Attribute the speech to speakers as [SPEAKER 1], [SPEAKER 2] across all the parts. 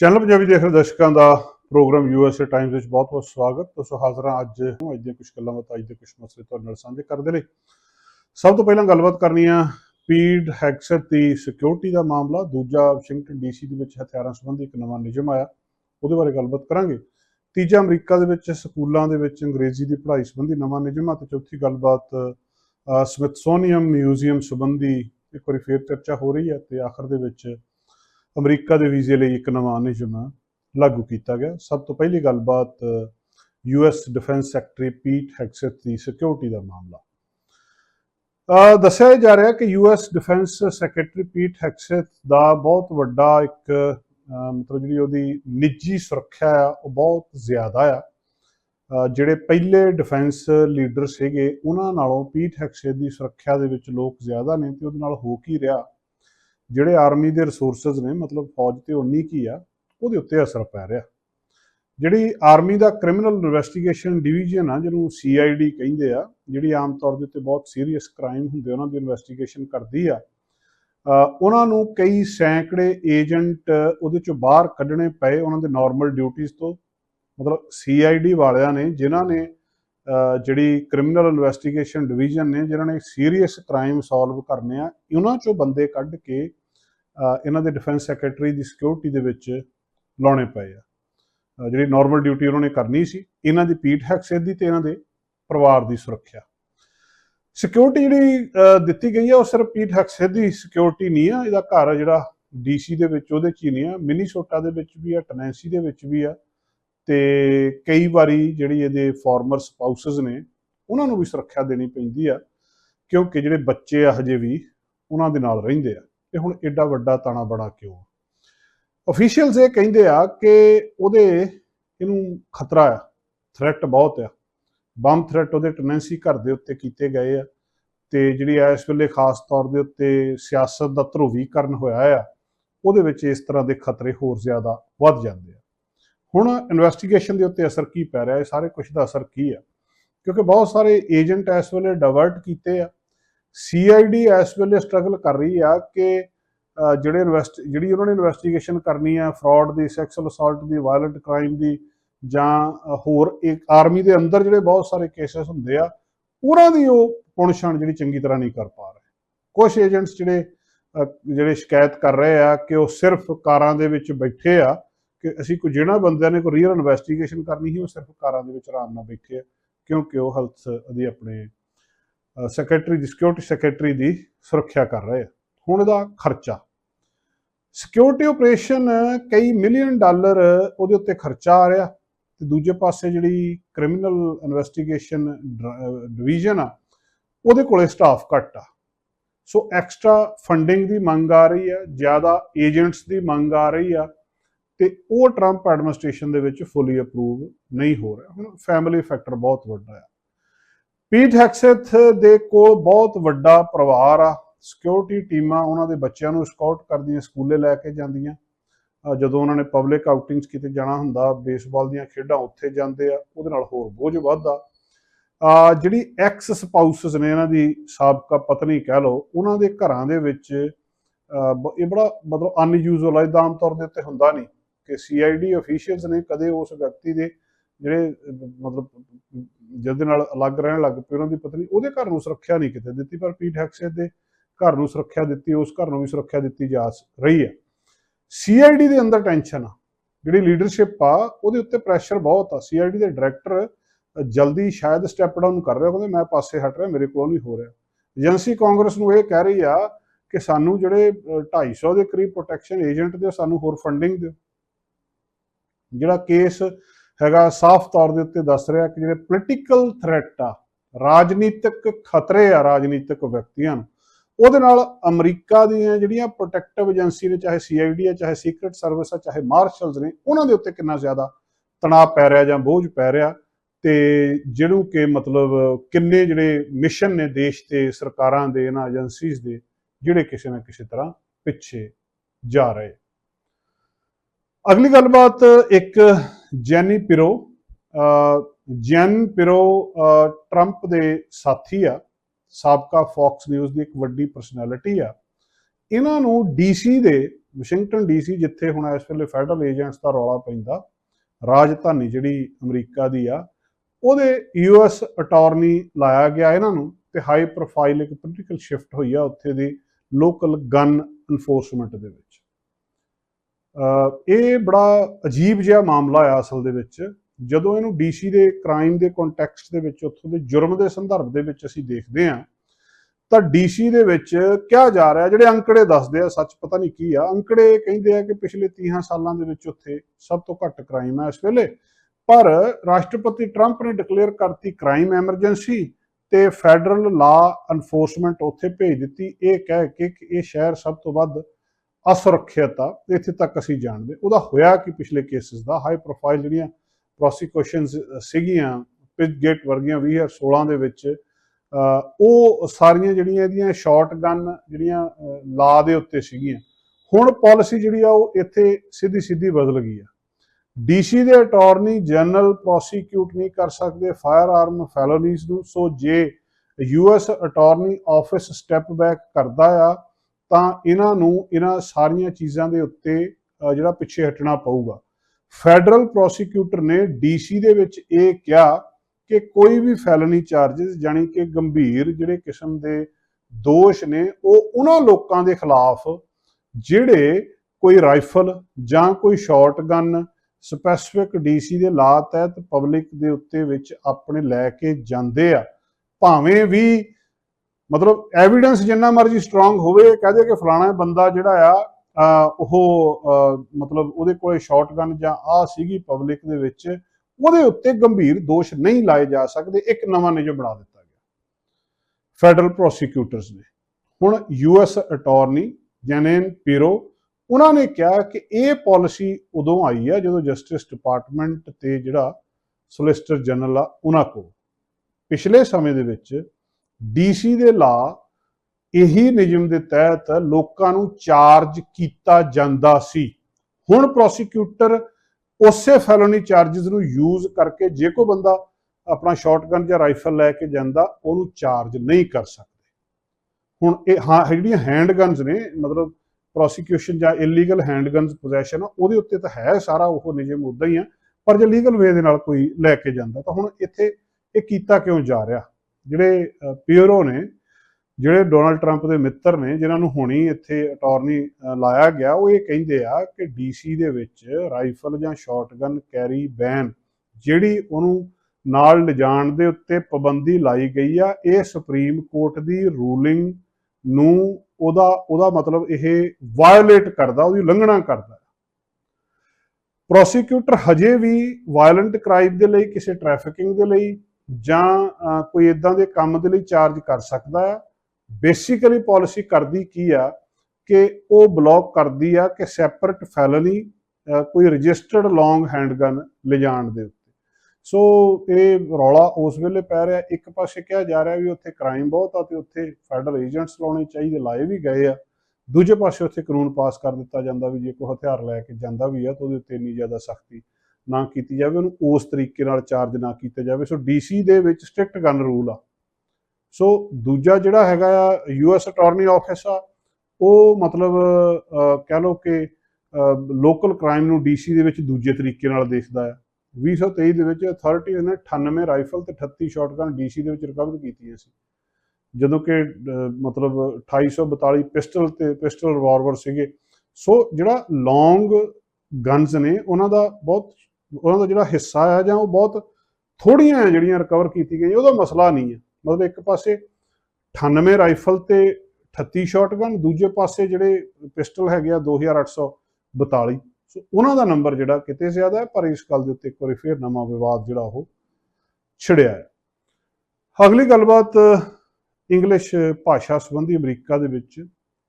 [SPEAKER 1] Channel Punjabi ਦੇਖ ਰਹੇ ਦਰਸ਼ਕਾਂ ਦਾ ਪ੍ਰੋਗਰਾਮ ਯੂਐਸਏ ਟਾਈਮਸ ਵਿੱਚ ਬਹੁਤ-ਬਹੁਤ ਸਵਾਗਤ। ਤੁਸੀਂ ਹਾਜ਼ਰਾਂ ਅੱਜ ਅੱਜ ਦੀਆਂ ਕੁਝ ਗੱਲਾਂ ਬਾਤਾਂ, ਅੱਜ ਦੇ ਕੁਝ ਮਸਲੇ ਤੁਹਾਡੇ ਨਾਲ ਸਾਂਝੇ ਕਰਦੇ ਲਈ। ਸਭ ਤੋਂ ਪਹਿਲਾਂ ਗੱਲਬਾਤ ਕਰਨੀ ਆ ਪੀਡ ਹੈਕਸਟ ਦੀ ਸਿਕਿਉਰਿਟੀ ਦਾ ਮਾਮਲਾ। ਦੂਜਾ, ਵਾਸ਼ਿੰਗਟਨ ਡੀਸੀ ਦੇ ਵਿੱਚ ਹਥਿਆਰਾਂ ਸੰਬੰਧੀ ਇੱਕ ਨਵਾਂ ਨਿਯਮ ਆਇਆ। ਉਹਦੇ ਬਾਰੇ ਗੱਲਬਾਤ ਕਰਾਂਗੇ। ਤੀਜਾ, ਅਮਰੀਕਾ ਦੇ ਵਿੱਚ ਸਕੂਲਾਂ ਦੇ ਵਿੱਚ ਅੰਗਰੇਜ਼ੀ ਦੀ ਪੜ੍ਹਾਈ ਸੰਬੰਧੀ ਨਵਾਂ ਨਿਯਮ ਆ। ਤੇ ਚੌਥੀ ਗੱਲਬਾਤ ਸਮਿਥਸੋਨੀਅਮ ਮਿਊਜ਼ੀਅਮ ਸੰਬੰਧੀ ਇੱਕ ਵਾਰੀ ਫੇਰ ਚਰਚਾ ਹੋ ਰਹੀ ਹੈ ਤੇ ਆਖਰ ਦੇ ਵਿੱਚ ਅਮਰੀਕਾ ਦੇ ਵੀਜ਼ੇ ਲਈ ਇੱਕ ਨਵਾਂ ਨਿਯਮ ਲਾਗੂ ਕੀਤਾ ਗਿਆ। ਸਭ ਤੋਂ ਪਹਿਲੀ ਗੱਲਬਾਤ US defense secretary Pete Hegseth ਦੀ ਸਿਕਿਉਰਿਟੀ ਦਾ ਮਾਮਲਾ। ਦੱਸਿਆ ਜਾ ਰਿਹਾ ਕਿ US defense secretary Pete Hegseth ਦਾ ਬਹੁਤ ਵੱਡਾ ਇੱਕ ਮਤਲਬ ਜਿਹੜੀ ਉਹਦੀ ਨਿੱਜੀ ਸੁਰੱਖਿਆ ਆ, ਉਹ ਬਹੁਤ ਜ਼ਿਆਦਾ ਆ। ਜਿਹੜੇ ਪਹਿਲੇ ਡਿਫੈਂਸ ਲੀਡਰ ਸੀਗੇ, ਉਹਨਾਂ ਨਾਲੋਂ ਪੀਟ ਹੈਕਸਟ ਦੀ ਸੁਰੱਖਿਆ ਦੇ ਵਿੱਚ ਲੋਕ ਜ਼ਿਆਦਾ ਨੇ ਤੇ ਉਹਦੇ ਨਾਲ ਹੋ ਕੀ ਰਿਹਾ? ਜਿਹੜੇ ਆਰਮੀ ਦੇ ਰਿਸੋਰਸਸ ਨੇ, ਮਤਲਬ ਫੌਜ ਤੇ ਉਨੀ ਕੀ ਆ, ਉਹਦੇ ਉੱਤੇ ਅਸਰ ਪੈ ਰਿਹਾ। ਜਿਹੜੀ ਆਰਮੀ ਦਾ ਕ੍ਰਿਮੀਨਲ ਇਨਵੈਸਟੀਗੇਸ਼ਨ ਡਿਵੀਜ਼ਨ ਆ, ਜਿਹਨੂੰ ਸੀਆਈਡੀ ਕਹਿੰਦੇ ਆ, ਜਿਹੜੀ ਆਮ ਤੌਰ ਦੇ ਉੱਤੇ ਬਹੁਤ ਸੀਰੀਅਸ ਕ੍ਰਾਈਮ ਹੁੰਦੇ ਉਹਨਾਂ ਦੀ ਇਨਵੈਸਟੀਗੇਸ਼ਨ ਕਰਦੀ ਆ ਉਹਨਾਂ ਨੂੰ ਕਈ ਸੈਂਕੜੇ ਏਜੰਟ ਉਹਦੇ ਚੋਂ ਬਾਹਰ ਕੱਢਣੇ ਪਏ ਉਹਨਾਂ ਦੇ ਨਾਰਮਲ ਡਿਊਟੀਆਂ ਤੋਂ। ਮਤਲਬ ਸੀਆਈਡੀ ਵਾਲਿਆਂ ਨੇ, ਜਿਨ੍ਹਾਂ ਨੇ ਜਿਹੜੀ ਕ੍ਰਿਮੀਨਲ ਇਨਵੈਸਟੀਗੇਸ਼ਨ ਡਿਵੀਜ਼ਨ ਨੇ, ਜਿਨ੍ਹਾਂ ਨੇ ਸੀਰੀਅਸ ਕ੍ਰਾਈਮ ਸੋਲਵ ਕਰਨੇ ਆ, ਉਹਨਾਂ ਚੋਂ ਬੰਦੇ ਕੱਢ ਕੇ ਇਹਨਾਂ ਦੇ ਡਿਫੈਂਸ ਸੈਕਟਰੀ ਦੀ ਸਿਕਿਉਰਿਟੀ ਦੇ ਵਿੱਚ ਲਾਉਣੇ ਪਏ ਆ। ਜਿਹੜੀ ਨਾਰਮਲ ਡਿਊਟੀ ਉਹਨਾਂ ਨੇ ਕਰਨੀ ਸੀ, ਇਹਨਾਂ ਦੀ ਪੀਠ ਹੈਕਸੇਦ ਦੀ ਤੇ ਇਹਨਾਂ ਦੇ ਪਰਿਵਾਰ ਦੀ ਸੁਰੱਖਿਆ। ਸਿਕਿਉਰਿਟੀ ਜਿਹੜੀ ਦਿੱਤੀ ਗਈ ਹੈ ਉਹ ਸਿਰਫ ਪੀਠ ਹੈਕਸੇਦ ਦੀ ਸਿਕਿਉਰਿਟੀ ਨਹੀਂ ਆ, ਇਹਦਾ ਘਰ ਆ ਜਿਹੜਾ ਡੀਸੀ ਦੇ ਵਿੱਚ, ਉਹਦੇ ਚ ਹੀ ਨਹੀਂ ਆ ਮਿਨੀਸੋਟਾ ਦੇ ਵਿੱਚ ਵੀ ਆ ਟਨੈਂਸੀ ਦੇ ਵਿੱਚ ਵੀ ਆ, ਤੇ ਕਈ ਵਾਰੀ ਜਿਹੜੀ ਇਹਦੇ ਫਾਰਮਰ ਸਪਾਊਸਸ ਨੇ, ਉਹਨਾਂ ਨੂੰ ਵੀ ਸੁਰੱਖਿਆ ਦੇਣੀ ਪੈਂਦੀ ਆ, ਕਿਉਂਕਿ ਜਿਹੜੇ ਬੱਚੇ ਆ ਹਜੇ ਵੀ, ਉਹਨਾਂ ਦੇ ਨਾਲ ਰਹਿੰਦੇ ਆ। ਤੇ ਹੁਣ ਐਡਾ ਵੱਡਾ ਤਾਣਾ ਬੜਾ ਕਿਉਂ? ਅਫੀਸ਼ੀਅਲਸ ਇਹ ਕਹਿੰਦੇ ਆ ਕਿ ਉਹਦੇ ਇਹਨੂੰ ਖਤਰਾ ਆ ਥ੍ਰੈਟ ਬਹੁਤ ਆ। ਬੰਬ ਥ੍ਰੈਟ ਉਹਦੇ ਟੈਂਡੈਂਸੀ ਘਰ ਦੇ ਉੱਤੇ ਕੀਤੇ ਗਏ ਆ ਤੇ ਜਿਹੜੀ ਇਸ ਵੇਲੇ ਖਾਸ ਤੌਰ ਦੇ ਉੱਤੇ ਸਿਆਸਤ ਦਾ ਧਰੂਵੀਕਰਨ ਹੋਇਆ ਆ, ਉਹਦੇ ਵਿੱਚ ਇਸ ਤਰ੍ਹਾਂ ਦੇ ਖਤਰੇ ਹੋਰ ਜ਼ਿਆਦਾ ਵੱਧ ਜਾਂਦੇ ਆ। ਹੁਣ ਇਨਵੈਸਟੀਗੇਸ਼ਨ ਦੇ ਉੱਤੇ ਅਸਰ ਕੀ ਪੈ ਰਿਹਾ? ਹੈ ਸਾਰੇ ਕੁਝ ਦਾ ਅਸਰ ਕੀ ਆ? ਕਿਉਂਕਿ ਬਹੁਤ ਸਾਰੇ ਏਜੰਟ ਇਸ ਵੇਲੇ ਡਾਇਵਰਟ ਕੀਤੇ ਆ। ਸੀਆਈਡੀ ਇਸ ਵੇਲੇ ਸਟਰਗਲ ਕਰ ਰਹੀ ਆ ਕਿ ਜਿਹੜੇ ਇਨਵੈਸਟ ਜਿਹੜੀ ਉਹਨਾਂ ਨੇ ਇਨਵੈਸਟੀਗੇਸ਼ਨ ਕਰਨੀ ਆ ਫਰਾਡ ਦੀ ਸੈਕਸੁਅਲ ਅਸਾਲਟ ਦੀ ਵਾਇਲੈਂਟ ਕ੍ਰਾਈਮ ਦੀ, ਜਾਂ ਹੋਰ ਇੱਕ ਆਰਮੀ ਦੇ ਅੰਦਰ ਜਿਹੜੇ ਬਹੁਤ ਸਾਰੇ ਕੇਸਸ ਹੁੰਦੇ ਆ, ਉਹਨਾਂ ਦੀ ਉਹ ਪੁਣਛਾਣ ਜਿਹੜੀ ਚੰਗੀ ਤਰ੍ਹਾਂ ਨਹੀਂ ਕਰ ਪਾ ਰਹੇ। ਕੁਝ ਏਜੰਟਸ ਜਿਹੜੇ ਜਿਹੜੇ ਸ਼ਿਕਾਇਤ ਕਰ ਰਹੇ ਆ ਕਿ ਉਹ ਸਿਰਫ ਕਾਰਾਂ ਦੇ ਵਿੱਚ ਬੈਠੇ ਆ, ਕਿ ਅਸੀਂ ਕੋਈ ਜਿਹੜਾ ਬੰਦਿਆਂ ਨੇ ਕੋਈ ਰੀਅਲ ਇਨਵੈਸਟੀਗੇਸ਼ਨ ਕਰਨੀ ਸੀ, ਉਹ ਸਿਰਫ ਕਾਰਾਂ ਦੇ ਵਿੱਚ ਆਰਾਮ ਨਾਲ ਬੈਠੇ ਆ, ਕਿਉਂਕਿ ਉਹ ਹਲਥ ਦੀ ਆਪਣੇ ਸੈਕਟਰੀ ਦੀ ਸਿਕਿਉਰਿਟੀ ਸੈਕਟਰੀ ਦੀ ਸੁਰੱਖਿਆ ਕਰ ਰਹੇ ਆ। ਹੁਣ ਇਹਦਾ ਖਰਚਾ। ਸਿਕਿਉਰਿਟੀ ਆਪਰੇਸ਼ਨ ਕਈ ਮਿਲੀਅਨ ਡਾਲਰ ਉਹਦੇ ਉੱਤੇ ਖਰਚਾ ਆ ਰਿਹਾ। ਤੇ ਦੂਜੇ ਪਾਸੇ ਜਿਹੜੀ ਕ੍ਰਿਮੀਨਲ ਇਨਵੈਸਟੀਗੇਸ਼ਨ ਡਿਵੀਜ਼ਨ ਆ, ਉਹਦੇ ਕੋਲੇ ਸਟਾਫ ਘੱਟ ਆ। ਸੋ ਐਕਸਟਰਾ ਫੰਡਿੰਗ ਦੀ ਮੰਗ ਆ ਰਹੀ ਆ, ਜ਼ਿਆਦਾ ਏਜੰਟਸ ਦੀ ਮੰਗ ਆ ਰਹੀ ਆ, ਤੇ ਉਹ ਟਰੰਪ ਐਡਮਿਨਿਸਟ੍ਰੇਸ਼ਨ ਦੇ ਵਿੱਚ ਫੁੱਲੀ ਅਪਰੂਵ ਨਹੀਂ ਹੋ ਰਿਹਾ। ਹੁਣ ਫੈਮਿਲੀ ਫੈਕਟਰ ਬਹੁਤ ਵੱਡਾ ਆ। ਪੀਟ ਹੈਕਸeth ਦੇ ਕੋਲ ਬਹੁਤ ਵੱਡਾ ਪਰਿਵਾਰ ਆ। ਸਿਕਿਉਰਿਟੀ ਟੀਮਾਂ ਉਹਨਾਂ ਦੇ ਬੱਚਿਆਂ ਨੂੰ ਸਕਾਊਟ ਕਰਦੀਆਂ, ਸਕੂਲੇ ਲੈ ਕੇ ਜਾਂਦੀਆਂ। ਜਦੋਂ ਉਹਨਾਂ ਨੇ ਪਬਲਿਕ ਆਊਟਿੰਗਸ ਕਿਤੇ ਜਾਣਾ ਹੁੰਦਾ ਬੇਸਬਾਲ ਦੀਆਂ ਖੇਡਾਂ ਉੱਥੇ ਜਾਂਦੇ ਆ, ਉਹਦੇ ਨਾਲ ਹੋਰ ਬੋਝ ਵੱਧਦਾ। ਆ ਜਿਹੜੀ ਐਕਸ ਸਪਾਊਸਸ ਨੇ ਇਹਨਾਂ ਦੀ, ਸਾਬਕਾ ਪਤਨੀ ਕਹਿ ਲਓ, ਉਹਨਾਂ ਦੇ ਘਰਾਂ ਦੇ ਵਿੱਚ ਇਹ ਬੜਾ ਮਤਲਬ ਅਨਯੂਜ਼ੁਅਲ ਹੈ ਆਮ ਤੌਰ ਦੇ ਉੱਤੇ ਹੁੰਦਾ ਨਹੀਂ। ਕਿ ਸੀਆਈਡੀ ਅਫੀਸ਼ੀਅਲਸ ਨੇ ਕਦੇ ਉਸ ਵਿਅਕਤੀ ਦੇ ਜਿਹੜੇ ਮਤਲਬ ਜਿਹਦੇ ਨਾਲ ਅਲੱਗ ਰਹਿਣ ਲੱਗ ਪਏ ਉਹਨਾਂ ਦੀ ਪਤਨੀ ਉਹਦੇ ਘਰ ਨੂੰ ਸੁਰੱਖਿਆ ਨਹੀਂ ਕਿਤੇ ਦਿੱਤੀ ਪਰ ਪੀਟ ਹੈਕਸੇਟ ਦੇ ਘਰ ਨੂੰ ਸੁਰੱਖਿਆ ਦਿੱਤੀ ਉਸ ਘਰ ਨੂੰ ਵੀ ਸੁਰੱਖਿਆ ਦਿੱਤੀ ਜਾ ਰਹੀ ਹੈ। ਸੀਆਈਡੀ ਦੇ ਅੰਦਰ ਟੈਨਸ਼ਨ ਆ। ਜਿਹੜੀ ਲੀਡਰਸ਼ਿਪ ਆ ਉਹਦੇ ਉੱਤੇ ਪ੍ਰੈਸ਼ਰ ਬਹੁਤ ਆ। ਸੀਆਈਡੀ ਦੇ ਡਾਇਰੈਕਟਰ ਜਲਦੀ ਸ਼ਾਇਦ ਸਟੈਪ ਡਾਊਨ ਕਰ ਰਿਹਾ ਕਹਿੰਦੇ ਮੈਂ ਪਾਸੇ ਹਟ ਰਿਹਾ ਮੇਰੇ ਕੋਲ ਨਹੀਂ ਹੋ ਰਿਹਾ। ਏਜੰਸੀ ਕਾਂਗਰਸ ਨੂੰ ਇਹ ਕਹਿ ਰਹੀ ਆ ਕਿ ਸਾਨੂੰ ਜਿਹੜੇ ਅ, 250 ਦੇ ਕਰੀਬ ਪ੍ਰੋਟੈਕਸ਼ਨ ਏਜੰਟ ਦਿਓ ਸਾਨੂੰ ਹੋਰ ਫੰਡਿੰਗ ਦਿਓ। ਜਿਹੜਾ ਕੇਸ ਹੈਗਾ, ਸਾਫ਼ ਤੌਰ ਦੇ ਉੱਤੇ ਦੱਸ ਰਿਹਾ ਕਿ ਜਿਹੜੇ ਪੋਲੀਟੀਕਲ ਥ੍ਰੈਟ ਆ, ਰਾਜਨੀਤਿਕ ਖਤਰੇ ਆ ਰਾਜਨੀਤਿਕ ਵਿਅਕਤੀਆਂ ਨੂੰ, ਉਹਦੇ ਨਾਲ ਅਮਰੀਕਾ ਦੀਆਂ ਜਿਹੜੀਆਂ ਪ੍ਰੋਟੈਕਟਿਵ ਏਜੰਸੀ ਨੇ, ਚਾਹੇ ਸੀਆਈਡੀ ਆ, ਚਾਹੇ ਸੀਕ੍ਰੀਟ ਸਰਵਿਸ ਆ, ਚਾਹੇ ਮਾਰਸ਼ਲਸ ਨੇ, ਉਹਨਾਂ ਦੇ ਉੱਤੇ ਕਿੰਨਾ ਜ਼ਿਆਦਾ ਤਣਾਅ ਪੈ ਰਿਹਾ ਜਾਂ ਬੋਝ ਪੈ ਰਿਹਾ ਤੇ ਜਿਹਨੂੰ ਕਿ ਮਤਲਬ ਕਿੰਨੇ ਜਿਹੜੇ ਮਿਸ਼ਨ ਨੇ ਦੇਸ਼ ਤੇ ਸਰਕਾਰਾਂ ਦੇ, ਇਹਨਾਂ ਏਜੰਸੀਜ਼ ਦੇ, ਜਿਹੜੇ ਕਿਸੇ ਨਾ ਕਿਸੇ ਤਰ੍ਹਾਂ ਪਿੱਛੇ ਜਾ ਰਹੇ। ਅਗਲੀ ਗੱਲਬਾਤ ਇੱਕ ਜੈਨੀ ਪਿਰੋ ਜੈਨ ਪਿਰੋ ਟਰੰਪ ਦੇ ਸਾਥੀ ਆ। ਸਾਬਕਾ ਫੌਕਸ ਨਿਊਜ਼ ਦੀ ਇੱਕ ਵੱਡੀ ਪਰਸਨੈਲਿਟੀ ਆ। ਇਹਨਾਂ ਨੂੰ ਡੀਸੀ ਦੇ, ਵਾਸ਼ਿੰਗਟਨ ਡੀਸੀ ਜਿੱਥੇ ਹੁਣ ਇਸ ਵੇਲੇ ਫੈਡਰਲ ਏਜੰਟਸ ਦਾ ਰੌਲਾ ਪੈਂਦਾ, ਰਾਜਧਾਨੀ ਜਿਹੜੀ ਅਮਰੀਕਾ ਦੀ ਆ, ਉਹਦੇ ਯੂਐਸ ਅਟਾਰਨੀ ਲਾਇਆ ਗਿਆ ਇਹਨਾਂ ਨੂੰ ਤੇ ਹਾਈ ਪ੍ਰੋਫਾਈਲ ਇੱਕ ਪੋਲੀਟੀਕਲ ਸ਼ਿਫਟ ਹੋਈ ਆ ਉੱਥੇ ਦੀ ਲੋਕਲ ਗਨ ਐਨਫੋਰਸਮੈਂਟ ਦੇ ਵਿੱਚ। ਇਹ ਬੜਾ ਅਜੀਬ ਜਿਹਾ ਮਾਮਲਾ ਆ ਅਸਲ ਦੇ ਵਿੱਚ। ਜਦੋਂ ਇਹਨੂੰ ਡੀਸੀ ਦੇ ਕ੍ਰਾਈਮ ਦੇ ਕੰਟੈਕਸਟ ਦੇ ਵਿੱਚ, ਉੱਥੋਂ ਦੇ ਜੁਰਮ ਦੇ ਸੰਦਰਭ ਦੇ ਵਿੱਚ ਅਸੀਂ ਦੇਖਦੇ ਹਾਂ, ਤਾਂ ਡੀਸੀ ਦੇ ਵਿੱਚ ਕਿਹਾ ਜਾ ਰਿਹਾ, ਜਿਹੜੇ ਅੰਕੜੇ ਦੱਸਦੇ ਆ, ਸੱਚ ਪਤਾ ਨਹੀਂ ਕੀ ਆ, ਅੰਕੜੇ ਕਹਿੰਦੇ ਆ ਕਿ ਪਿਛਲੇ 30 ਸਾਲਾਂ ਦੇ ਵਿੱਚ ਉੱਥੇ ਸਭ ਤੋਂ ਘੱਟ ਕ੍ਰਾਈਮ ਹੈ ਇਸ ਵੇਲੇ। ਪਰ ਰਾਸ਼ਟਰਪਤੀ ਟਰੰਪ ਨੇ ਡਿਕਲੇਅਰ ਕਰਤੀ ਕ੍ਰਾਈਮ ਐਮਰਜੈਂਸੀ ਤੇ ਫੈਡਰਲ ਲਾ ਐਨਫੋਰਸਮੈਂਟ ਉੱਥੇ ਭੇਜ ਦਿੱਤੀ। ਇਹ ਕਹਿ ਕੇ ਕਿ ਇਹ ਸ਼ਹਿਰ ਸਭ ਤੋਂ ਵੱਧ ਅਸੁਰੱਖਿਅਤ ਆ, ਇੱਥੇ ਤੱਕ ਅਸੀਂ ਜਾਣਦੇ। ਉਹਦਾ ਹੋਇਆ ਕਿ ਪਿਛਲੇ ਕੇਸਿਸ ਦਾ ਹਾਈ ਪ੍ਰੋਫਾਈਲ ਜਿਹੜੀਆਂ ਪ੍ਰੋਸੀਕਿਊਸ਼ਨਸ ਸੀਗੀਆਂ ਪਿਟਗੇਟ ਵਰਗੀਆਂ 2016 ਦੇ ਵਿੱਚ ਉਹ ਸਾਰੀਆਂ ਜਿਹੜੀਆਂ ਇਹਦੀਆਂ ਸ਼ਾਰਟ ਗਨ ਜਿਹੜੀਆਂ ਲਾ ਦੇ ਉੱਤੇ ਸੀਗੀਆਂ। ਹੁਣ ਪਾਲਿਸੀ ਜਿਹੜੀ ਆ, ਉਹ ਇੱਥੇ ਸਿੱਧੀ ਸਿੱਧੀ ਬਦਲ ਗਈ ਆ। ਡੀਸੀ ਦੇ ਅਟਾਰਨੀ ਜਨਰਲ ਪ੍ਰੋਸੀਕਿਊਟ ਨਹੀਂ ਕਰ ਸਕਦੇ ਫਾਇਰ ਆਰਮ ਫੈਲੋਨੀਜ਼ ਨੂੰ। ਸੋ ਜੇ US attorney office step back ਕਰਦਾ ਆ ਤਾਂ ਇਹਨਾਂ ਨੂੰ ਇਹਨਾਂ ਸਾਰੀਆਂ ਚੀਜ਼ਾਂ ਦੇ ਉੱਤੇ ਜਿਹੜਾ ਪਿੱਛੇ ਹਟਣਾ ਪਊਗਾ। ਫੈਡਰਲ ਪ੍ਰੋਸੀਕਿਊਟਰ ਨੇ ਡੀਸੀ ਦੇ ਵਿੱਚ ਇਹ ਕਿਹਾ ਕਿ ਕੋਈ ਵੀ ਫੈਲਨੀ ਚਾਰजेस ਜਾਨੀ ਕਿ ਗੰਭੀਰ ਜਿਹੜੇ ਕਿਸਮ ਦੇ ਦੋਸ਼ ਨੇ, ਉਹ ਉਹਨਾਂ ਲੋਕਾਂ ਦੇ ਖਿਲਾਫ ਜਿਹੜੇ ਕੋਈ ਰਾਈਫਲ ਜਾਂ ਕੋਈ ਸ਼ਾਟਗਨ ਸਪੈਸਿਫਿਕ ਡੀਸੀ ਦੇ ਲਾ ਤਹਿਤ ਪਬਲਿਕ ਦੇ ਉੱਤੇ ਵਿੱਚ ਆਪਣੇ ਲੈ ਕੇ ਜਾਂਦੇ ਆ, ਭਾਵੇਂ ਵੀ ਮਤਲਬ ਐਵੀਡੈਂਸ ਜਿੰਨਾ ਮਰਜ਼ੀ ਸਟਰੋਂਗ ਹੋਵੇ ਕਹਦੇ ਕਿ ਫਲਾਣਾ ਬੰਦਾ ਜਿਹੜਾ ਆ ਉਹ ਮਤਲਬ ਉਹਦੇ ਕੋਲੇ ਸ਼ਾਟਗਨ ਜਾਂ ਆ ਸੀਗੀ ਪਬਲਿਕ ਦੇ ਵਿੱਚ, ਉਹਦੇ ਉੱਤੇ ਗੰਭੀਰ ਦੋਸ਼ ਨਹੀਂ ਲਾਏ ਜਾ ਸਕਦੇ, ਇੱਕ ਨਵਾਂ ਨਿਯਮ ਬਣਾ ਦਿੱਤਾ ਗਿਆ। ਫੈਡਰਲ ਪ੍ਰੋਸੀਕਿਊਟਰਸ ਨੇ। ਹੁਣ ਯੂਐਸ ਅਟਾਰਨੀ ਜੈਨੇਨ ਪੀਰੋ ਉਹਨਾਂ ਨੇ ਕਿਹਾ ਕਿ ਇਹ ਪਾਲਿਸੀ ਉਦੋਂ ਆਈ ਆ ਜਦੋਂ ਜਸਟਿਸ ਡਿਪਾਰਟਮੈਂਟ ਤੇ ਜਿਹੜਾ ਸੋਲਿਸਟਰ ਜਨਰਲ ਆ, ਉਹਨਾਂ ਕੋਲ। ਪਿਛਲੇ ਸਮੇਂ ਦੇ ਵਿੱਚ ਡੀਸੀ ਦੇ ਲਾ ਇਹੀ ਨਿਯਮ ਦੇ ਤਹਿਤ ਲੋਕਾਂ ਨੂੰ ਚਾਰਜ ਕੀਤਾ ਜਾਂਦਾ ਸੀ। ਹੁਣ ਪ੍ਰੋਸੀਕਿਊਟਰ ਉਸੇ ਫੈਲੋਨੀ ਚਾਰजेस ਨੂੰ ਯੂਜ਼ ਕਰਕੇ ਜੇ ਕੋਈ ਬੰਦਾ ਆਪਣਾ ਸ਼ਾਟਗਨ ਜਾਂ ਰਾਈਫਲ ਲੈ ਕੇ ਜਾਂਦਾ, ਉਹਨੂੰ ਚਾਰਜ ਨਹੀਂ ਕਰ ਸਕਦੇ। ਹੁਣ ਇਹ ਹਾਂ ਜਿਹੜੀਆਂ ਹੈਂਡਗਨਸ ਨੇ, ਮਤਲਬ ਪ੍ਰੋਸੀਕਿਊਸ਼ਨ ਜਾਂ ਇਲੀਗਲ ਹੈਂਡਗਨਸ ਪੋਜੈਸ਼ਨ ਉਹਦੇ ਉੱਤੇ ਤਾਂ ਹੈ ਸਾਰਾ ਉਹ ਨਿਯਮ ਉਦਾਂ ਹੀ ਆ, ਪਰ ਜੇ ਲੀਗਲ ਵੇ ਦੇ ਨਾਲ ਕੋਈ ਲੈ ਕੇ ਜਾਂਦਾ, ਤਾਂ ਹੁਣ ਇੱਥੇ ਇਹ ਕੀਤਾ ਕਿਉਂ ਜਾ ਰਿਹਾ? ਜਿਹੜੇ ਪਿਓਰੋ ਨੇ, ਜਿਹੜੇ ਡੋਨਲਡ ਟਰੰਪ ਦੇ ਮਿੱਤਰ ਨੇ, ਜਿਨ੍ਹਾਂ ਨੂੰ ਹੁਣੀ ਇੱਥੇ ਅਟਾਰਨੀ ਲਾਇਆ ਗਿਆ, ਉਹ ਇਹ ਕਹਿੰਦੇ ਆ ਕਿ ਡੀਸੀ ਦੇ ਵਿੱਚ ਰਾਈਫਲ ਜਾਂ ਸ਼ਾਟਗਨ ਕੈਰੀ ਬੈਨ ਜਿਹੜੀ ਉਹਨੂੰ ਨਾਲ ਲਿਜਾਣ ਦੇ ਉੱਤੇ ਪਾਬੰਦੀ ਲਾਈ ਗਈ ਆ, ਇਹ ਸੁਪਰੀਮ ਕੋਰਟ ਦੀ ਰੂਲਿੰਗ ਨੂੰ ਉਹਦਾ ਉਹਦਾ ਮਤਲਬ ਇਹ ਵਾਇਓਲੇਟ ਕਰਦਾ, ਉਹਦੀ ਉਲੰਘਣਾ ਕਰਦਾ। ਪ੍ਰੋਸੀਕਿਊਟਰ ਹਜੇ ਵੀ ਵਾਇਲੈਂਟ ਕ੍ਰਾਈਮ ਦੇ ਲਈ, ਕਿਸੇ ਟ੍ਰੈਫਿਕਿੰਗ ਦੇ ਲਈ ਜਾਂ ਕੋਈ ਇਦਾਂ ਦੇ ਕੰਮ ਦੇ ਲਈ ਚਾਰਜ ਕਰ ਸਕਦਾ ਹੈ। ਬੇਸਿਕਲੀ ਪਾਲਿਸੀ ਕਰਦੀ ਕੀ ਆ ਕਿ ਉਹ ਬਲੌਕ ਕਰਦੀ ਆ ਕਿ ਸੈਪਰੇਟ ਫੈਲਨੀ ਕੋਈ ਰਜਿਸਟਰਡ ਲੌਂਗ ਹੈਂਡਗਨ ਲਿਜਾਣ ਦੇ ਉੱਤੇ। ਸੋ ਇਹ ਰੌਲਾ ਉਸ ਵੇਲੇ ਪੈ ਰਿਹਾ। ਇੱਕ ਪਾਸੇ ਕਿਹਾ ਜਾ ਰਿਹਾ ਵੀ ਉੱਥੇ ਕ੍ਰਾਈਮ ਬਹੁਤ ਆ ਤੇ ਉੱਥੇ ਫੈਡਰਲ ਏਜੰਟਸ ਲਾਉਣੇ ਚਾਹੀਦੇ, ਲਾਏ ਵੀ ਗਏ ਆ। ਦੂਜੇ ਪਾਸੇ ਉੱਥੇ ਕਾਨੂੰਨ ਪਾਸ ਕਰ ਦਿੱਤਾ ਜਾਂਦਾ ਵੀ ਜੇ ਕੋਈ ਹਥਿਆਰ ਲੈ ਕੇ ਜਾਂਦਾ ਵੀ ਆ ਤਾਂ ਉਹਦੇ ਉੱਤੇ ਇੰਨੀ ਜ਼ਿਆਦਾ ਸਖਤੀ ਨਾ ਕੀਤੀ ਜਾਵੇ, ਉਹਨੂੰ ਉਸ ਤਰੀਕੇ ਨਾਲ ਚਾਰਜ ਨਾ ਕੀਤਾ ਜਾਵੇ। ਸੋ ਡੀਸੀ ਦੇ ਵਿੱਚ ਸਟ੍ਰਿਕਟ ਗਨ ਰੂਲ ਆ। ਸੋ ਦੂਜਾ ਜਿਹੜਾ ਹੈਗਾ ਆ ਯੂਐਸ ਅਟਾਰਨੀ ਆਫਿਸ ਆ, ਉਹ ਮਤਲਬ ਕਹਿ ਲਓ ਕਿ ਲੋਕਲ ਕ੍ਰਾਈਮ ਨੂੰ ਡੀਸੀ ਦੇ ਵਿੱਚ ਦੂਜੇ ਤਰੀਕੇ ਨਾਲ ਦੇਖਦਾ ਹੈ 2023 ਦੇ ਵਿੱਚ ਅਥਾਰਟੀਜ਼ ਨੇ 98 ਰਾਈਫਲ ਤੇ 38 ਸ਼ਾਟਗਨ ਡੀਸੀ ਦੇ ਵਿੱਚ ਰਿਕਵਰ ਕੀਤੀਆਂ ਸੀ। ਜਦੋਂ ਕਿ ਮਤਲਬ 2842 ਪਿਸਟਲ ਤੇ ਪਿਸਟਲ ਰਿਵਾਲਵਰ ਸੀਗੇ। ਸੋ ਜਿਹੜਾ ਲੌਂਗ ਗਨਸ ਨੇ, ਉਹਨਾਂ ਦਾ ਬਹੁਤ ਉਹਨਾਂ ਦਾ ਜਿਹੜਾ ਹਿੱਸਾ ਆ ਜਾਂ ਉਹ ਬਹੁਤ ਥੋੜੀਆਂ ਜਿਹੜੀਆਂ ਰਿਕਵਰ ਕੀਤੀ ਗਈਆਂ, ਉਹਦਾ ਮਸਲਾ ਨਹੀਂ ਹੈ ਮਤਲਬ ਇੱਕ ਪਾਸੇ 98 ਰਾਈਫਲ ਤੇ 38 ਸ਼ਾਟਗਨ ਦੂਜੇ ਪਾਸੇ ਜਿਹੜੇ ਪਿਸਟਲ ਹੈਗੇ ਆ 2842 ਸੋ ਉਹਨਾਂ ਦਾ ਨੰਬਰ ਜਿਹੜਾ ਕਿਤੇ ਜ਼ਿਆਦਾ ਹੈ, ਪਰ ਇਸ ਗੱਲ ਦੇ ਉੱਤੇ ਇੱਕ ਵਾਰੀ ਫੇਰ ਨਵਾਂ ਵਿਵਾਦ ਜਿਹੜਾ ਉਹ ਛਿੜਿਆ ਹੈ। ਅਗਲੀ ਗੱਲਬਾਤ ਇੰਗਲਿਸ਼ ਭਾਸ਼ਾ ਸੰਬੰਧੀ ਅਮਰੀਕਾ ਦੇ ਵਿੱਚ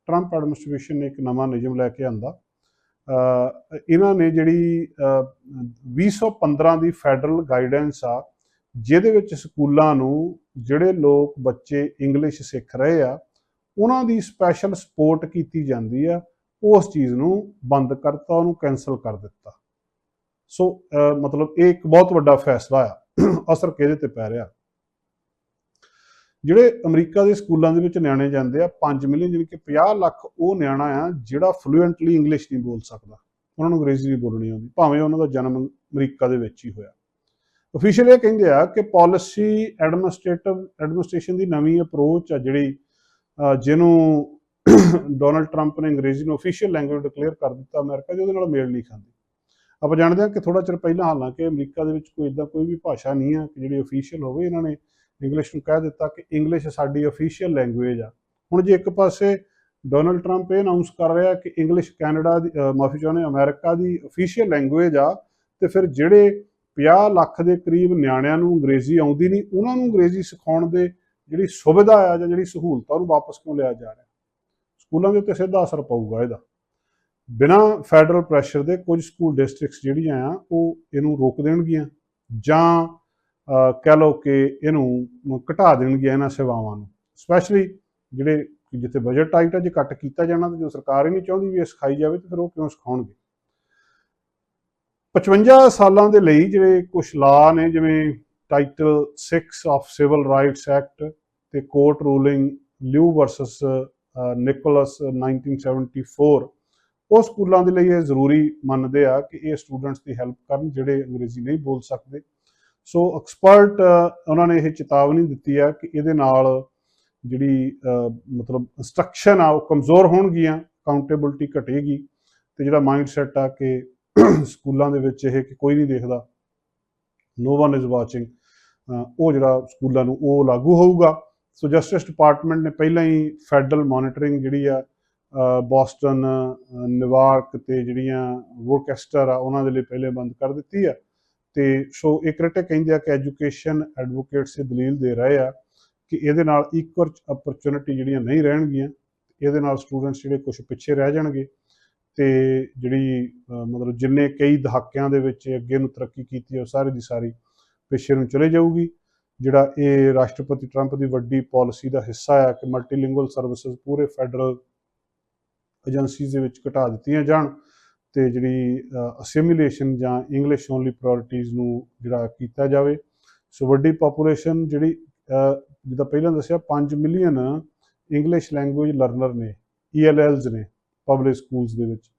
[SPEAKER 1] ਟਰੰਪ ਐਡਮਿਨਿਸਟ੍ਰੇਸ਼ਨ ਨੇ ਇੱਕ ਨਵਾਂ ਨਿਯਮ ਲੈ ਕੇ ਆਂਦਾ। ਇਹਨਾਂ ਨੇ ਜਿਹੜੀ 2015 ਦੀ ਫੈਡਰਲ ਗਾਈਡੈਂਸ ਆ, ਜਿਹਦੇ ਵਿੱਚ ਸਕੂਲਾਂ ਨੂੰ ਜਿਹੜੇ ਲੋਕ ਬੱਚੇ ਇੰਗਲਿਸ਼ ਸਿੱਖ ਰਹੇ ਆ, ਉਹਨਾਂ ਦੀ ਸਪੈਸ਼ਲ ਸਪੋਰਟ ਕੀਤੀ ਜਾਂਦੀ ਆ, ਉਸ ਚੀਜ਼ ਨੂੰ ਬੰਦ ਕਰਤਾ, ਉਹਨੂੰ ਕੈਨਸਲ ਕਰ ਦਿੱਤਾ। ਸੋ ਮਤਲਬ ਇਹ ਇੱਕ ਬਹੁਤ ਵੱਡਾ ਫੈਸਲਾ ਆ, ਅਸਰ ਕਿਹਦੇ ਤੇ ਪੈ ਰਿਹਾ? ਜਿਹੜੇ ਅਮਰੀਕਾ ਦੇ ਸਕੂਲਾਂ ਦੇ ਵਿੱਚ ਨਿਆਣੇ ਜਾਂਦੇ ਆ 5 ਮਿਲੀਅਨ ਜਿਵੇਂ ਕਿ 50 ਲੱਖ ਉਹ ਨਿਆਣਾ ਆ ਜਿਹੜਾ ਫਲੂਐਂਟਲੀ ਇੰਗਲਿਸ਼ ਨਹੀਂ ਬੋਲ ਸਕਦਾ। ਉਹਨਾਂ ਨੂੰ ਅੰਗਰੇਜ਼ੀ ਨਹੀਂ ਬੋਲਣੀ ਆਉਂਦੀ, ਭਾਵੇਂ ਉਹਨਾਂ ਦਾ ਜਨਮ ਅਮਰੀਕਾ ਦੇ ਵਿੱਚ ਹੀ ਹੋਇਆ। ਅਫੀਸ਼ੀਅਲ ਇਹ ਕਹਿੰਦੇ ਆ ਕਿ ਪਾਲਿਸੀ ਐਡਮਿਨਿਸਟ੍ਰੇਟਿਵ ਐਡਮਿਨਿਸਟ੍ਰੇਸ਼ਨ ਦੀ ਨਵੀਂ ਅਪਰੋਚ ਆ ਜਿਹੜੀ ਜਿਹਨੂੰ ਡੋਨਲਡ ਟਰੰਪ ਨੇ ਅੰਗਰੇਜ਼ੀ ਨੂੰ ਅਫੀਸ਼ੀਅਲ ਲੈਂਗੁਏਜ ਡਿਕਲੇਅਰ ਕਰ ਦਿੱਤਾ ਅਮਰੀਕਾ ਦੇ ਉਹਦੇ ਨਾਲ ਮੇਲ ਨਹੀਂ ਖਾਂਦੀ। ਆਪਾਂ ਜਾਣਦੇ ਹਾਂ ਕਿ ਥੋੜਾ ਚਿਰ ਪਹਿਲਾਂ ਹਾਲਾਂਕਿ ਅਮਰੀਕਾ ਦੇ ਵਿੱਚ ਕੋਈ ਇਦਾਂ ਕੋਈ ਵੀ ਭਾਸ਼ਾ ਨਹੀਂ ਆ ਕਿ ਜਿਹੜੀ ਅਫੀਸ਼ੀਅਲ ਹੋਵੇ, ਇਹਨਾਂ ਨੇ ਇੰਗਲਿਸ਼ ਨੂੰ ਕਹਿ ਦਿੱਤਾ ਕਿ ਇੰਗਲਿਸ਼ ਸਾਡੀ ਅਫੀਸ਼ੀਅਲ ਲੈਂਗੁਏਜ ਆ। ਹੁਣ ਜੇ ਇੱਕ ਪਾਸੇ ਡੋਨਲਡ ਟਰੰਪ ਇਹ ਅਨਾਉਂਸ ਕਰ ਰਿਹਾ ਕਿ ਇੰਗਲਿਸ਼ ਕੈਨੇਡਾ ਦੀ ਮਾਫੀ ਚਾਹੁੰਦੇ ਅਮਰੀਕਾ ਦੀ ਅਫੀਸ਼ੀਅਲ ਲੈਂਗੁਏਜ ਆ, ਤੇ ਫਿਰ ਜਿਹੜੇ 50 ਲੱਖ ਦੇ ਕਰੀਬ ਨਿਆਣਿਆਂ ਨੂੰ ਅੰਗਰੇਜ਼ੀ ਆਉਂਦੀ ਨਹੀਂ, ਉਹਨਾਂ ਨੂੰ ਅੰਗਰੇਜ਼ੀ ਸਿਖਾਉਣ ਦੇ ਜਿਹੜੀ ਸੁਵਿਧਾ ਆ ਜਾਂ ਜਿਹੜੀ ਸਹੂਲਤ ਆ, ਉਹਨੂੰ ਵਾਪਸ ਕਿਉਂ ਲਿਆ ਜਾ ਰਿਹਾ? ਸਕੂਲਾਂ ਦੇ ਉੱਤੇ ਸਿੱਧਾ ਅਸਰ ਪਊਗਾ ਇਹਦਾ। ਬਿਨਾਂ ਫੈਡਰਲ ਪ੍ਰੈਸ਼ਰ ਦੇ ਕੁਝ ਸਕੂਲ ਡਿਸਟ੍ਰਿਕਟਸ ਜਿਹੜੀਆਂ ਆ, ਉਹ ਇਹਨੂੰ ਰੋਕ ਦੇਣਗੀਆਂ। ਜਾਂ ਕਹਿ ਲਓ ਕਿ ਇਹਨੂੰ ਘਟਾ ਦੇਣਗੀਆਂ ਇਹਨਾਂ ਸੇਵਾਵਾਂ ਨੂੰ। ਸਪੈਸ਼ਲੀ ਜਿਹੜੇ ਜਿੱਥੇ ਬਜਟ ਟਾਈਟ ਹੈ ਜੇ ਕੱਟ ਕੀਤਾ ਜਾਣਾ ਤੇ ਜੋ ਸਰਕਾਰ ਹੀ ਨਹੀਂ ਚਾਹੁੰਦੀ ਵੀ ਇਹ ਸਿਖਾਈ ਜਾਵੇ ਤੇ ਫਿਰ ਉਹ ਕਿਉਂ ਸਿਖਾਉਣਗੇ? 55 ਸਾਲਾਂ ਦੇ ਲਈ ਜਿਹੜੇ ਕੁਝ ਲਾ ਨੇ, ਜਿਵੇਂ title 6 of civil rights act ਤੇ court ruling Lau versus Nichols 1974 ਉਹ ਸਕੂਲਾਂ ਦੇ ਲਈ ਇਹ ਜ਼ਰੂਰੀ ਮੰਨਦੇ ਆ ਕਿ ਇਹ ਸਟੂਡੈਂਟਸ ਦੀ ਹੈਲਪ ਕਰਨ ਜਿਹੜੇ ਅੰਗਰੇਜ਼ੀ ਨਹੀਂ ਬੋਲ ਸਕਦੇ। ਸੋ ਐਕਸਪਰਟ ਉਹਨਾਂ ਨੇ ਇਹ ਚੇਤਾਵਨੀ ਦਿੱਤੀ ਆ ਕਿ ਇਹਦੇ ਨਾਲ ਜਿਹੜੀ ਮਤਲਬ ਇੰਸਟਰਕਸ਼ਨ ਆ, ਉਹ ਕਮਜ਼ੋਰ ਹੋਣਗੀਆਂ ਅਕਾਊਂਟੇਬਿਲਟੀ ਘਟੇਗੀ ਤੇ ਜਿਹੜਾ ਮਾਈਂਡ ਸੈਟ ਆ ਕਿ ਸਕੂਲਾਂ ਦੇ ਵਿੱਚ ਇਹ ਕਿ ਕੋਈ ਨਹੀਂ ਦੇਖਦਾ ਨੋ ਵਨ ਇਜ਼ ਵਾਚਿੰਗ ਉਹ ਜਿਹੜਾ ਸਕੂਲਾਂ ਨੂੰ ਉਹ ਲਾਗੂ ਹੋਊਗਾ। ਸੋ ਜਸਟਿਸ ਡਿਪਾਰਟਮੈਂਟ ਨੇ ਪਹਿਲਾਂ ਹੀ ਫੈਡਰਲ ਮੋਨੀਟਰਿੰਗ ਜਿਹੜੀ ਆ ਬੋਸਟਨ ਨਿਵਾਰਕ ਤੇ ਜਿਹੜੀਆਂ ਵੋਰਕੈਸਟਰ ਆ, ਉਹਨਾਂ ਦੇ ਲਈ ਪਹਿਲੇ ਬੰਦ ਕਰ ਦਿੱਤੀ ਆ। ਤੇ ਸੋ ਇਹ ਕ੍ਰਿਟਿਕ ਕਹਿੰਦੇ ਆ ਕਿ ਐਜੂਕੇਸ਼ਨ ਐਡਵੋਕੇਟਸ ਇਹ ਦਲੀਲ ਦੇ ਰਹੇ ਆ ਕਿ ਇਹਦੇ ਨਾਲ ਇਕੁਅਲ ਅਪਰਚੂਨਿਟੀ ਜਿਹੜੀਆਂ ਨਹੀਂ ਰਹਿਣਗੀਆਂ, ਇਹਦੇ ਨਾਲ ਸਟੂਡੈਂਟਸ ਜਿਹੜੇ ਕੁਝ ਪਿੱਛੇ ਰਹਿ ਜਾਣਗੇ ਤੇ ਜਿਹੜੀ ਮਤਲਬ ਜਿੰਨੇ ਕਈ ਦਹਾਕਿਆਂ ਦੇ ਵਿੱਚ ਅੱਗੇ ਨੂੰ ਤਰੱਕੀ ਕੀਤੀ ਹੈ ਉਹ ਸਾਰੇ ਦੀ ਸਾਰੀ ਪਿੱਛੇ ਨੂੰ ਚਲੇ ਜਾਊਗੀ। ਜਿਹੜਾ ਇਹ ਰਾਸ਼ਟਰਪਤੀ ਟਰੰਪ ਦੀ ਵੱਡੀ ਪਾਲਿਸੀ ਦਾ ਹਿੱਸਾ ਆ ਕਿ ਮਲਟੀਲਿੰਗੁਅਲ ਸਰਵਿਸਿਜ਼ ਪੂਰੇ ਫੈਡਰਲ ਏਜੰਸੀਜ਼ ਦੇ ਵਿੱਚ ਘਟਾ ਦਿੱਤੀਆਂ ਜਾਣ ਤੇ ਜਿਹੜੀ ਅਸਿਮੀਲੇਸ਼ਨ ਜਾਂ ਇੰਗਲਿਸ਼ ਓਨਲੀ ਪ੍ਰਾਇੋਰਟੀਜ਼ ਨੂੰ ਜਿਹੜਾ ਕੀਤਾ ਜਾਵੇ। ਸੋ ਵੱਡੀ ਪਾਪੂਲੇਸ਼ਨ ਜਿਹੜੀ ਜਿੱਦਾਂ ਪਹਿਲਾਂ ਦੱਸਿਆ 5 ਮਿਲੀਅਨ ਇੰਗਲਿਸ਼ ਲੈਂਗੁਏਜ ਲਰਨਰ ਨੇ ELLs ਨੇ ਪਬਲਿਕ ਸਕੂਲਸ ਦੇ ਵਿੱਚ।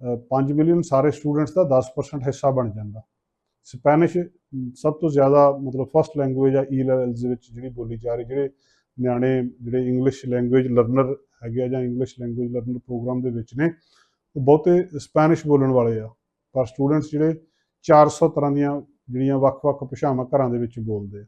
[SPEAKER 1] ਅਹ, 5 ਮਿਲੀਅਨ ਸਾਰੇ ਸਟੂਡੈਂਟਸ ਦਾ 10% ਹਿੱਸਾ ਬਣ ਜਾਂਦਾ। ਸਪੈਨਿਸ਼ ਸਭ ਤੋਂ ਜ਼ਿਆਦਾ ਮਤਲਬ ਫਸਟ ਲੈਂਗੁਏਜ ਆ ELLs ਦੇ ਵਿੱਚ ਜਿਹੜੀ ਬੋਲੀ ਜਾ ਰਹੀ ਜਿਹੜੇ ਨਿਆਣੇ ਜਿਹੜੇ ਇੰਗਲਿਸ਼ ਲੈਂਗੁਏਜ ਲਰਨਰ ਹੈਗੇ ਆ ਜਾਂ ਇੰਗਲਿਸ਼ ਲੈਂਗੁਏਜ ਲਰਨਰ ਪ੍ਰੋਗਰਾਮ ਦੇ ਵਿੱਚ ਨੇ ਉਹ ਬਹੁਤੇ ਸਪੈਨਿਸ਼ ਬੋਲਣ ਵਾਲੇ ਆ, ਪਰ ਸਟੂਡੈਂਟਸ ਜਿਹੜੇ 400 ਤਰ੍ਹਾਂ ਦੀਆਂ ਜਿਹੜੀਆਂ ਵੱਖ-ਵੱਖ ਭਾਸ਼ਾਵਾਂ ਘਰਾਂ ਦੇ ਵਿੱਚ ਬੋਲਦੇ ਆ।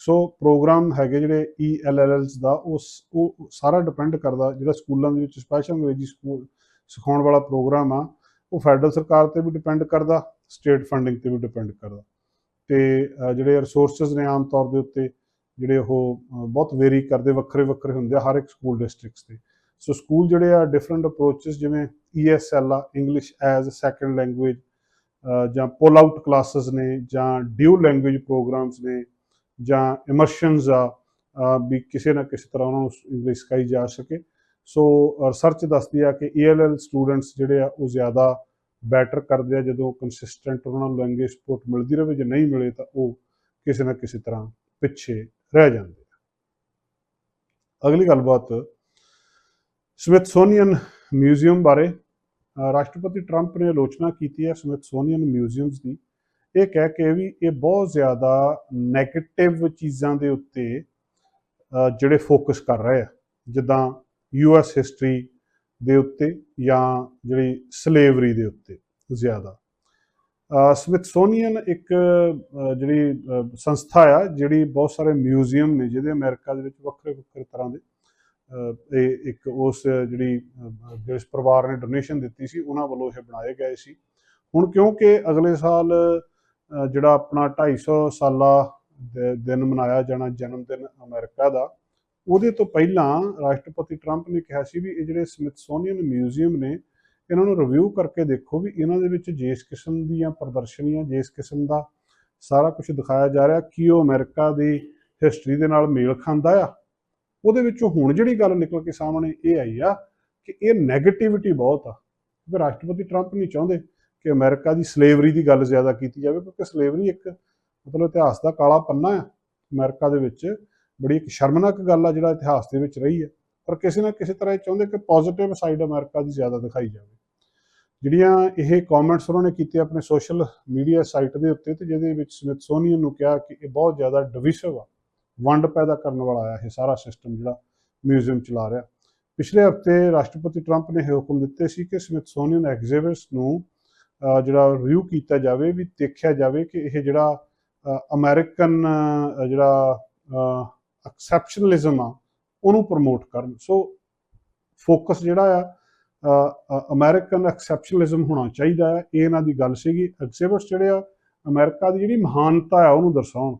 [SPEAKER 1] ਸੋ ਪ੍ਰੋਗਰਾਮ ਹੈਗੇ ਜਿਹੜੇ ELLs ਦਾ ਉਸ ਉਹ ਸਾਰਾ ਡਿਪੈਂਡ ਕਰਦਾ ਜਿਹੜਾ ਸਕੂਲਾਂ ਦੇ ਵਿੱਚ ਸਪੈਸ਼ਲ ਅੰਗਰੇਜ਼ੀ ਸਕੂਲ ਸਿਖਾਉਣ ਵਾਲਾ ਪ੍ਰੋਗਰਾਮ ਆ, ਉਹ ਫੈਡਰਲ ਸਰਕਾਰ ਤੇ ਵੀ ਡਿਪੈਂਡ ਕਰਦਾ ਸਟੇਟ ਫੰਡਿੰਗ ਤੇ ਵੀ ਡਿਪੈਂਡ ਕਰਦਾ। ਤੇ ਜਿਹੜੇ ਰਿਸੋਰਸਸ ਨੇ ਆਮ ਤੌਰ ਦੇ ਉੱਤੇ, ਜਿਹੜੇ ਉਹ ਬਹੁਤ ਵੇਰੀ ਕਰਦੇ, ਵੱਖਰੇ ਵੱਖਰੇ ਹੁੰਦੇ ਆ ਹਰ ਇੱਕ ਸਕੂਲ ਡਿਸਟ੍ਰਿਕਟਸ 'ਤੇ। ਸੋ ਸਕੂਲ ਜਿਹੜੇ ਆ ਡਿਫਰੈਂਟ ਅਪਰੋਚਸ ਜਿਵੇਂ ESL ਆ English as a second language ਜਾਂ ਪੁੱਲ ਆਊਟ ਕਲਾਸਿਸ ਨੇ, ਜਾਂ ਡਿਊ ਲੈਂਗੁਏਜ ਪ੍ਰੋਗਰਾਮਸ ਨੇ, ਜਾਂ ਇਮਰਸ਼ਨਸ ਆ ਵੀ ਕਿਸੇ ਨਾ ਕਿਸੇ ਤਰ੍ਹਾਂ ਉਹਨਾਂ ਨੂੰ ਇੰਗਲਿਸ਼ ਸਿਖਾਈ ਜਾ ਸਕੇ। ਸੋ ਰਿਸਰਚ ਦੱਸਦੀ ਆ ਕਿ ELL ਸਟੂਡੈਂਟਸ ਜਿਹੜੇ ਆ, ਉਹ ਜ਼ਿਆਦਾ ਬੈਟਰ ਕਰਦੇ ਆ ਜਦੋਂ ਕੰਸਿਸਟੈਂਟ ਉਹਨਾਂ ਨੂੰ ਲੈਂਗੁਏਜ ਸਪੋਰਟ ਮਿਲਦੀ ਰਹੇ, ਜੇ ਨਹੀਂ ਮਿਲੇ ਤਾਂ ਉਹ ਕਿਸੇ ਨਾ ਕਿਸੇ ਤਰ੍ਹਾਂ ਪਿੱਛੇ ਰਹਿ ਜਾਂਦੇ ਆ। ਅਗਲੀ ਗੱਲਬਾਤ ਸਮਿਥਸੋਨੀਅਨ ਮਿਊਜ਼ੀਅਮ ਬਾਰੇ ਰਾਸ਼ਟਰਪਤੀ ਟਰੰਪ ਨੇ ਆਲੋਚਨਾ ਕੀਤੀ ਹੈ ਸਮਿਥਸੋਨੀਅਨ ਮਿਊਜ਼ੀਅਮਸ ਦੀ। ਇਹ ਕਹਿ ਕੇ ਵੀ ਇਹ ਬਹੁਤ ਜ਼ਿਆਦਾ 네ਗੇਟਿਵ ਚੀਜ਼ਾਂ ਦੇ ਉੱਤੇ ਜਿਹੜੇ ਫੋਕਸ ਕਰ ਰਹੇ ਆ। ਜਿੱਦਾਂ ਯੂਐਸ ਹਿਸਟਰੀ ਦੇ ਉੱਤੇ ਜਾਂ ਜਿਹੜੀ ਸਲੇਵਰੀ ਦੇ ਉੱਤੇ ਜ਼ਿਆਦਾ। ਸਮਿਥਸੋਨੀਅਨ ਇੱਕ ਜਿਹੜੀ ਸੰਸਥਾ ਆ, ਜਿਹੜੀ ਬਹੁਤ ਸਾਰੇ ਮਿਊਜ਼ੀਅਮ ਨੇ, ਜਿਹਦੇ ਅਮਰੀਕਾ ਦੇ ਵਿੱਚ ਵੱਖਰੇ ਵੱਖਰੇ ਤਰ੍ਹਾਂ ਦੇ ਇਹ ਇੱਕ ਉਸ ਜਿਹੜੀ ਜਿਸ ਪਰਿਵਾਰ ਨੇ ਡੋਨੇਸ਼ਨ ਦਿੱਤੀ ਸੀ, ਉਹਨਾਂ ਵੱਲੋਂ ਇਹ ਬਣਾਏ ਗਏ ਸੀ। ਹੁਣ ਕਿਉਂਕਿ ਅਗਲੇ ਸਾਲ ਜਿਹੜਾ ਆਪਣਾ 250 ਸਾਲਾ ਦ- ਦਿਨ ਮਨਾਇਆ ਜਾਣਾ, ਜਨਮ ਦਿਨ ਅਮਰੀਕਾ ਦਾ, ਉਹਦੇ ਤੋਂ ਪਹਿਲਾਂ ਰਾਸ਼ਟਰਪਤੀ ਟਰੰਪ ਨੇ ਕਿਹਾ ਸੀ ਵੀ ਇਹ ਜਿਹੜੇ ਸਮਿਥਸੋਨੀਅਨ ਮਿਊਜ਼ੀਅਮ ਨੇ, ਇਹਨਾਂ ਨੂੰ ਰਿਵਿਊ ਕਰਕੇ ਦੇਖੋ ਵੀ ਇਹਨਾਂ ਦੇ ਵਿੱਚ ਜਿਸ ਕਿਸਮ ਦੀਆਂ ਪ੍ਰਦਰਸ਼ਨੀਆਂ, ਜਿਸ ਕਿਸਮ ਦਾ ਸਾਰਾ ਕੁਝ ਦਿਖਾਇਆ ਜਾ ਰਿਹਾ, ਕੀ ਉਹ ਅਮਰੀਕਾ ਦੀ ਹਿਸਟਰੀ ਦੇ ਨਾਲ ਮੇਲ ਖਾਂਦਾ ਆ। ਉਹਦੇ ਵਿੱਚੋਂ ਹੁਣ ਜਿਹੜੀ ਗੱਲ ਨਿਕਲ ਕੇ ਸਾਹਮਣੇ ਇਹ ਆਈ ਆ ਕਿ ਇਹ 네ਗੇਟਿਵਿਟੀ ਬਹੁਤ ਆ। ਕਿਉਂਕਿ ਰਾਸ਼ਟਰਪਤੀ ਟਰੰਪ ਨਹੀਂ ਚਾਹੁੰਦੇ ਕਿ ਅਮਰੀਕਾ ਦੀ ਸਲੇਵਰੀ ਦੀ ਗੱਲ ਜ਼ਿਆਦਾ ਕੀਤੀ ਜਾਵੇ, ਕਿਉਂਕਿ ਸਲੇਵਰੀ ਇੱਕ ਮਤਲਬ ਇਤਿਹਾਸ ਦਾ ਕਾਲਾ ਪੰਨਾ ਆ ਅਮਰੀਕਾ ਦੇ ਵਿੱਚ। ਬੜੀ ਇੱਕ ਸ਼ਰਮਨਾਕ ਗੱਲ ਆ ਜਿਹੜਾ ਇਤਿਹਾਸ ਦੇ ਵਿੱਚ ਰਹੀ ਹੈ ਪਰ ਕਿਸੇ ਨਾ ਕਿਸੇ ਤਰ੍ਹਾਂ ਇਹ ਚਾਹੁੰਦੇ ਕਿ ਪੋਜ਼ਿਟਿਵ ਸਾਈਡ ਅਮਰੀਕਾ ਦੀ ਜ਼ਿਆਦਾ ਦਿਖਾਈ ਜਾਵੇ। ਜਿਹੜੀਆਂ ਇਹ ਕਮੈਂਟਸ ਉਹਨਾਂ ਨੇ ਕੀਤੇ ਆਪਣੇ ਸੋਸ਼ਲ ਮੀਡੀਆ ਸਾਈਟ ਦੇ ਉੱਤੇ ਤੇ ਜਿਹਦੇ ਵਿੱਚ ਸਮਿਥਸੋਨੀਅਨ ਨੂੰ ਕਿਹਾ ਕਿ ਇਹ ਬਹੁਤ ਜ਼ਿਆਦਾ ਡਿਵਿਸਿਵ ਆ। ਵੰਡ ਪੈਦਾ ਕਰਨ ਵਾਲਾ ਆ ਇਹ ਸਾਰਾ ਸਿਸਟਮ ਜਿਹੜਾ ਮਿਊਜ਼ੀਅਮ ਚਲਾ ਰਿਹਾ। ਪਿਛਲੇ ਹਫ਼ਤੇ ਰਾਸ਼ਟਰਪਤੀ ਟਰੰਪ ਨੇ ਇਹ ਹੁਕਮ ਦਿੱਤੇ ਸੀ ਕਿ ਸਮਿਥਸੋਨੀਅਨ ਐਗਜ਼ੀਬਿਟਸ ਨੂੰ ਜਿਹੜਾ ਰਿਵਿਊ ਕੀਤਾ ਜਾਵੇ, ਵੀ ਦੇਖਿਆ ਜਾਵੇ ਕਿ ਇਹ ਜਿਹੜਾ ਅਮਰੀਕਨ ਜਿਹੜਾ ਐਕਸੈਪਸ਼ਨਲਿਜ਼ਮ ਆ, ਉਹਨੂੰ ਪ੍ਰਮੋਟ ਕਰਨ। ਸੋ ਫੋਕਸ ਜਿਹੜਾ ਆ ਅਮਰੀਕਨ ਐਕਸੈਪਸ਼ਨਲਿਜ਼ਮ ਹੋਣਾ ਚਾਹੀਦਾ ਹੈ। ਇਹ ਇਹਨਾਂ ਦੀ ਗੱਲ ਸੀਗੀ। ਐਗਜ਼ੀਬਿਟਸ ਜਿਹੜੇ ਆ ਅਮਰੀਕਾ ਦੀ ਜਿਹੜੀ ਮਹਾਨਤਾ ਆ, ਉਹਨੂੰ ਦਰਸਾਉਣ।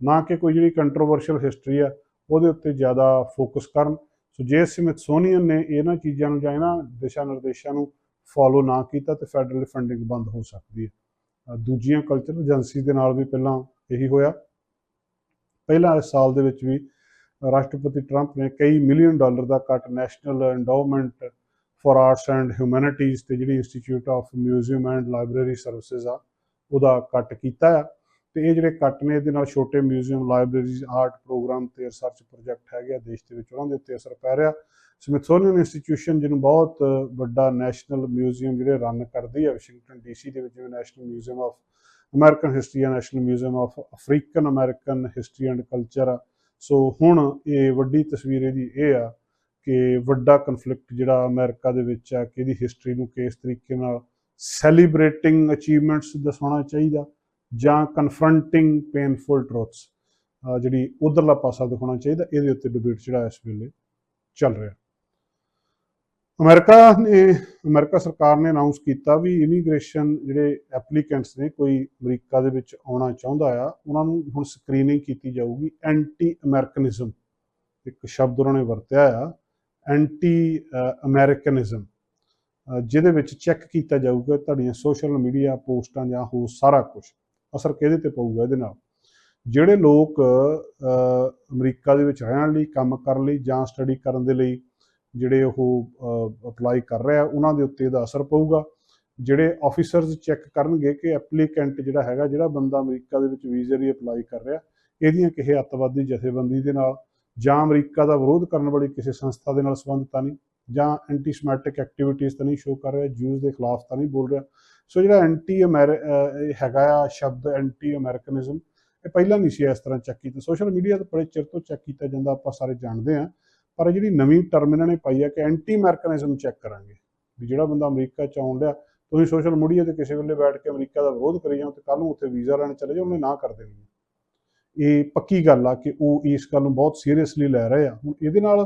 [SPEAKER 1] ਨਾ ਕਿ ਕੋਈ ਜਿਹੜੀ ਕੰਟਰੋਵਰਸ਼ੀਅਲ ਹਿਸਟਰੀ ਆ, ਉਹਦੇ ਉੱਤੇ ਜ਼ਿਆਦਾ ਫੋਕਸ ਕਰਨ। ਸੋ ਜੇ ਸਮਿਥਸੋਨੀਅਨ ਨੇ ਇਹਨਾਂ ਚੀਜ਼ਾਂ ਨੂੰ ਜਾਂ ਇਹਨਾਂ ਦਿਸ਼ਾ ਨਿਰਦੇਸ਼ਾਂ ਨੂੰ ਫੋਲੋ ਨਾ ਕੀਤਾ, ਤੇ ਫੈਡਰਲ ਫੰਡਿੰਗ ਬੰਦ ਹੋ ਸਕਦੀ ਹੈ। ਦੂਜੀਆਂ ਕਲਚਰਲ ਏਜੰਸੀ ਦੇ ਨਾਲ ਵੀ ਪਹਿਲਾਂ ਇਹੀ ਹੋਇਆ। ਪਹਿਲਾਂ ਇਸ ਸਾਲ ਦੇ ਵਿੱਚ ਵੀ ਰਾਸ਼ਟਰਪਤੀ ਟਰੰਪ ਨੇ ਕਈ million dollar the cut national endowment for arts and humanities ਤੇ ਜਿਹੜੀ institute of museum and library services ਆ, ਉਹਦਾ ਕੱਟ ਕੀਤਾ ਆ। ਤੇ ਇਹ ਜਿਹੜੇ ਕੱਟ ਨੇ, ਇਹਦੇ ਨਾਲ ਛੋਟੇ ਮਿਊਜ਼ੀਅਮ ਲਾਇਬ੍ਰੇਰੀਜ਼ ਆਰਟ ਪ੍ਰੋਗਰਾਮ ਤੇ ਰਿਸਰਚ ਪ੍ਰੋਜੈਕਟ ਹੈਗੇ ਆ ਦੇਸ਼ ਦੇ ਵਿੱਚ, ਉਹਨਾਂ ਦੇ ਉੱਤੇ ਅਸਰ ਪੈ ਰਿਹਾ। ਸਮਿਥਸੋਨੀਅਨ ਇੰਸਟੀਟਿਊਸ਼ਨ ਜਿਹਨੂੰ ਬਹੁਤ ਵੱਡਾ ਨੈਸ਼ਨਲ ਮਿਊਜ਼ੀਅਮ ਜਿਹੜੇ ਰਨ ਕਰਦੀ ਹੈ ਵਾਸ਼ਿੰਗਟਨ ਡੀਸੀ ਦੇ ਵਿੱਚ ਜਿਵੇਂ national museum of American history ਆ national museum of African American history and culture ਆ। ਸੋ ਹੁਣ ਇਹ ਵੱਡੀ ਤਸਵੀਰ ਇਹਦੀ ਇਹ ਆ ਕਿ ਵੱਡਾ ਕਨਫਲਿਕਟ ਜਿਹੜਾ ਅਮਰੀਕਾ ਦੇ ਵਿੱਚ ਆ ਕਿ ਇਹਦੀ ਹਿਸਟਰੀ ਨੂੰ ਕਿਸ ਤਰੀਕੇ ਨਾਲ ਸੈਲੀਬ੍ਰੇਟਿੰਗ ਅਚੀਵਮੈਂਟਸ ਦਸਾਉਣਾ ਚਾਹੀਦਾ। ਜਾਂ ਕਨਫਰੰਟਿੰਗ ਪੇਨਫੁਲ ਟਰੂਥਸ ਜਿਹੜੀ ਉਧਰਲਾ ਪਾਸਾ ਦਿਖਾਉਣਾ ਚਾਹੀਦਾ, ਇਹਦੇ ਉੱਤੇ ਡਿਬੇਟ ਜਿਹੜਾ ਇਸ ਵੇਲੇ ਚੱਲ ਰਿਹਾ। ਅਮਰੀਕਾ ਨੇ, ਅਮਰੀਕਾ ਸਰਕਾਰ ਨੇ ਅਨਾਉਂਸ ਕੀਤਾ ਵੀ ਇਮੀਗ੍ਰੇਸ਼ਨ ਜਿਹੜੇ ਐਪਲੀਕੈਂਟਸ ਨੇ, ਕੋਈ ਅਮਰੀਕਾ ਦੇ ਵਿੱਚ ਆਉਣਾ ਚਾਹੁੰਦਾ ਆ, ਉਹਨਾਂ ਨੂੰ ਹੁਣ ਸਕਰੀਨਿੰਗ ਕੀਤੀ ਜਾਊਗੀ। ਐਂਟੀ ਅਮਰੀਕਨਿਜ਼ਮ ਇੱਕ ਸ਼ਬਦ ਉਹਨਾਂ ਨੇ ਵਰਤਿਆ ਆ ਐਂਟੀ ਅਮਰੀਕਨਿਜ਼ਮ ਜਿਹਦੇ ਵਿੱਚ ਚੈੱਕ ਕੀਤਾ ਜਾਊਗਾ, ਤੁਹਾਡੀਆਂ ਸੋਸ਼ਲ ਮੀਡੀਆ ਪੋਸਟਾਂ ਜਾਂ ਹੋਰ ਸਾਰਾ ਕੁਝ ਅਸਰ ਕਿਹਦੇ ਤੇ ਪਊਗਾ ਇਹਦੇ ਨਾਲ? ਜਿਹੜੇ ਲੋਕ ਅਮਰੀਕਾ ਦੇ ਵਿੱਚ ਰਹਿਣ ਲਈ, ਕੰਮ ਕਰਨ ਲਈ ਜਾਂ ਸਟੱਡੀ ਕਰਨ ਦੇ ਲਈ ਜਿਹੜੇ ਉਹ ਅਪਲਾਈ ਕਰ ਰਿਹਾ, ਉਹਨਾਂ ਦੇ ਉੱਤੇ ਇਹਦਾ ਅਸਰ ਪਊਗਾ। ਜਿਹੜੇ ਆਫੀਸਰਸ ਚੈੱਕ ਕਰਨਗੇ ਕਿ ਐਪਲੀਕੈਂਟ ਜਿਹੜਾ ਹੈਗਾ, ਜਿਹੜਾ ਬੰਦਾ ਅਮਰੀਕਾ ਦੇ ਵਿੱਚ ਵੀਜ਼ੇ ਲਈ ਅਪਲਾਈ ਕਰ ਰਿਹਾ, ਇਹਦੀਆਂ ਕਿਸੇ ਅੱਤਵਾਦੀ ਜਥੇਬੰਦੀ ਦੇ ਨਾਲ ਜਾਂ ਅਮਰੀਕਾ ਦਾ ਵਿਰੋਧ ਕਰਨ ਵਾਲੀ ਕਿਸੇ ਸੰਸਥਾ ਦੇ ਨਾਲ ਸੰਬੰਧ ਨਹੀਂ। ਜਾਂ ਐਂਟੀ ਸਮੈਟਿਕ ਐਕਟੀਵਿਟੀਜ਼ ਤਾਂ ਨਹੀਂ ਸ਼ੋ ਕਰ ਰਿਹਾ ਜੂਸ ਦੇ ਖਿਲਾਫ ਤਾਂ ਨਹੀਂ ਬੋਲ ਰਿਹਾ। ਸੋ ਜਿਹੜਾ ਐਂਟੀ ਹੈਗਾ ਆ ਸ਼ਬਦ ਐਂਟੀ ਅਮਰੀਕਨਿਜ਼ਮ ਇਹ ਪਹਿਲਾਂ ਨਹੀਂ ਸੀ ਇਸ ਤਰ੍ਹਾਂ ਚੈੱਕ ਕੀਤਾ। ਸੋਸ਼ਲ ਮੀਡੀਆ ਤੇ ਬੜੇ ਚਿਰ ਤੋਂ ਚੈੱਕ ਕੀਤਾ ਜਾਂਦਾ, ਆਪਾਂ ਸਾਰੇ ਜਾਣਦੇ ਆ ਪਰ ਇਹ ਜਿਹੜੀ ਨਵੀਂ ਟਰਮ ਇਹਨਾਂ ਨੇ ਪਾਈ ਆ ਕਿ ਐਂਟੀ ਅਮਰੀਕਨਿਜ਼ਮ ਚੈੱਕ ਕਰਾਂਗੇ। ਵੀ ਜਿਹੜਾ ਬੰਦਾ ਅਮਰੀਕਾ ਚ ਆਉਣ ਡਿਆ, ਤੁਸੀਂ ਸੋਸ਼ਲ ਮੀਡੀਆ ਤੇ ਕਿਸੇ ਵੇਲੇ ਬੈਠ ਕੇ ਅਮਰੀਕਾ ਦਾ ਵਿਰੋਧ ਕਰੀ ਜਾਓ ਤੇ ਕੱਲ ਨੂੰ ਉੱਥੇ ਵੀਜ਼ਾ ਲੈਣ ਚਲੇ ਜਾਓ, ਉਹਨੇ ਨਾ ਕਰ ਦੇਣੀ ਹੈ। ਇਹ ਪੱਕੀ ਗੱਲ ਆ ਕਿ ਉਹ ਇਸ ਗੱਲ ਨੂੰ ਬਹੁਤ ਸੀਰੀਅਸਲੀ ਲੈ ਰਹੇ ਆ। ਹੁਣ ਇਹਦੇ ਨਾਲ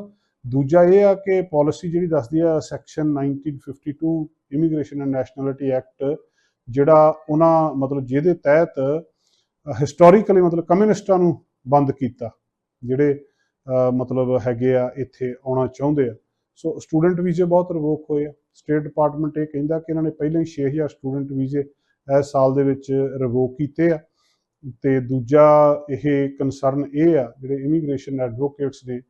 [SPEAKER 1] ਦੂਜਾ ਇਹ ਆ ਕਿ ਪਾਲਿਸੀ ਜਿਹੜੀ ਦੱਸਦੀ ਆ section 1952 immigration and nationality act ਜਿਹੜਾ ਉਹਨਾਂ ਮਤਲਬ ਜਿਹਦੇ ਤਹਿਤ ਹਿਸਟੋਰੀਕਲੀ ਮਤਲਬ ਕਮਿਊਨਿਸਟਾਂ ਨੂੰ ਬੰਦ ਕੀਤਾ, ਜਿਹੜੇ ਮਤਲਬ ਹੈਗੇ ਆ, ਇੱਥੇ ਆਉਣਾ ਚਾਹੁੰਦੇ ਆ। ਸੋ ਸਟੂਡੈਂਟ ਵੀਜ਼ੇ ਬਹੁਤ ਰਿਵੋਕ ਹੋਏ ਆ। ਸਟੇਟ ਡਿਪਾਰਟਮੈਂਟ ਇਹ ਕਹਿੰਦਾ ਕਿ ਇਹਨਾਂ ਨੇ ਪਹਿਲਾਂ ਹੀ 6000 ਸਟੂਡੈਂਟ ਵੀਜ਼ੇ ਇਸ ਸਾਲ ਦੇ ਵਿੱਚ ਰਿਵੋਕ ਕੀਤੇ ਆ। ਤੇ ਦੂਜਾ ਇਹ ਕਨਸਰਨ ਇਹ ਆ, ਜਿਹੜੇ ਇਮੀਗ੍ਰੇਸ਼ਨ ਐਡਵੋਕੇਟਸ ਨੇ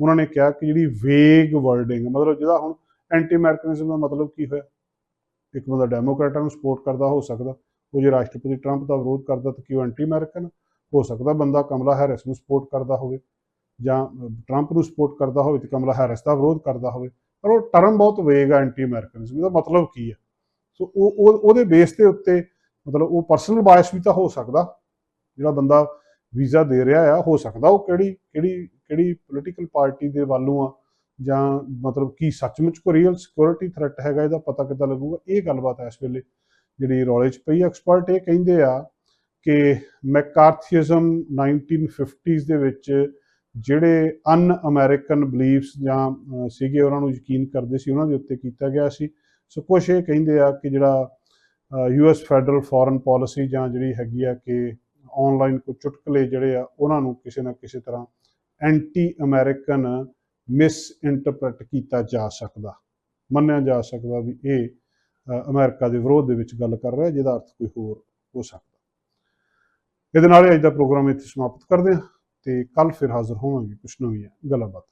[SPEAKER 1] ਉਹਨਾਂ ਨੇ ਕਿਹਾ ਕਿ ਜਿਹੜੀ ਵੇਗ ਵਰਡਿੰਗ ਮਤਲਬ ਜਿਹਦਾ ਹੁਣ ਐਂਟੀ ਅਮਰੀਕਨਿਜ਼ਮ ਦਾ ਮਤਲਬ ਕੀ ਹੋਇਆ? ਇੱਕ ਬੰਦਾ ਡੈਮੋਕ੍ਰੇਟਾਂ ਨੂੰ ਸਪੋਰਟ ਕਰਦਾ, ਹੋ ਸਕਦਾ। ਉਹ ਜੇ ਰਾਸ਼ਟਰਪਤੀ ਟਰੰਪ ਦਾ ਵਿਰੋਧ ਕਰਦਾ ਤਾਂ ਕਿ ਉਹ ਐਂਟੀ ਅਮਰੀਕਨ ਹੋ ਸਕਦਾ ਬੰਦਾ ਕਮਲਾ ਹੈਰਿਸ ਨੂੰ ਸਪੋਰਟ ਕਰਦਾ ਹੋਵੇ ਜਾਂ ਟਰੰਪ ਨੂੰ ਸਪੋਰਟ ਕਰਦਾ ਹੋਵੇ ਤੇ ਕਮਲਾ ਹੈਰਿਸ ਦਾ ਵਿਰੋਧ ਕਰਦਾ ਹੋਵੇ। ਪਰ ਉਹ ਟਰਮ ਬਹੁਤ ਵੇਗ ਆ ਐਂਟੀ ਅਮਰੀਕਨਿਜ਼ਮ ਦਾ ਮਤਲਬ ਕੀ ਹੈ ਸੋ ਉਹ, ਉਹ- ਉਹਦੇ ਬੇਸ ਦੇ ਉੱਤੇ ਮਤਲਬ ਉਹ ਪਰਸਨਲ ਬਾਇਸ ਵੀ ਤਾਂ ਹੋ ਸਕਦਾ। ਜਿਹੜਾ ਬੰਦਾ ਵੀਜ਼ਾ ਦੇ ਰਿਹਾ ਆ, ਹੋ ਸਕਦਾ ਉਹ ਕਿਹੜੀ ਕਿਹੜੀ ਕਿਹੜੀ ਪੋਲੀਟੀਕਲ ਪਾਰਟੀ ਦੇ ਵੱਲੋਂ ਆ, ਜਾਂ ਮਤਲਬ ਕੀ ਸੱਚਮੁੱਚ ਕੋ ਰੀਅਲ ਸਿਕਿਉਰਿਟੀ ਥ੍ਰੈਟ ਹੈਗਾ ਇਹਦਾ ਪਤਾ ਕਿੱਦਾਂ ਲੱਗੂਗਾ? ਇਹ ਗੱਲਬਾਤ ਇਸ ਵੇਲੇ ਜਿਹੜੀ ਰੌਲੇ 'ਚ ਪਈ ਐਕਸਪਰਟ ਇਹ ਕਹਿੰਦੇ ਆ ਕਿ ਮੈਕਾਰਥੀਜ਼ਮ 1950s ਦੇ ਵਿੱਚ ਜਿਹੜੇ ਅਨ ਅਮਰੀਕਨ ਬਲੀਫਸ ਜਾਂ ਸੀਗੇ, ਉਹਨਾਂ ਨੂੰ ਯਕੀਨ ਕਰਦੇ ਸੀ, ਉਹਨਾਂ ਦੇ ਉੱਤੇ ਕੀਤਾ ਗਿਆ ਸੀ। ਸੋ ਕੁਝ ਇਹ ਕਹਿੰਦੇ ਆ ਕਿ ਜਿਹੜਾ ਯੂਐਸ ਫੈਡਰਲ ਫੋਰਨ ਪਾਲਿਸੀ ਜਾਂ ਜਿਹੜੀ ਹੈਗੀ ਆ ਕਿ ਆਨਲਾਈਨ ਕੋਈ ਚੁਟਕਲੇ ਜਿਹੜੇ ਆ, ਉਹਨਾਂ ਨੂੰ ਕਿਸੇ ਨਾ ਕਿਸੇ ਤਰ੍ਹਾਂ ਐਂਟੀ ਅਮਰੀਕਨ ਮਿਸ ਇੰਟਰਪ੍ਰੈਟ ਕੀਤਾ ਜਾ ਸਕਦਾ ਮੰਨਿਆ ਜਾ ਸਕਦਾ ਵੀ ਇਹ ਅ, ਅਮਰੀਕਾ ਦੇ ਵਿਰੋਧ ਦੇ ਵਿੱਚ ਗੱਲ ਕਰ ਰਿਹਾ ਜਿਹਦਾ ਅਰਥ ਕੋਈ ਹੋਰ ਹੋ ਸਕਦਾ। ਇਹਦੇ ਨਾਲ ਅੱਜ ਦਾ ਪ੍ਰੋਗਰਾਮ ਇੱਥੇ ਸਮਾਪਤ ਕਰਦੇ ਹਾਂ ਤੇ ਕੱਲ ਫਿਰ ਹਾਜ਼ਰ ਹੋਵਾਂਗੇ ਕੁਛ ਨਵੀਆਂ ਗੱਲਾਂ ਬਾਤਾਂ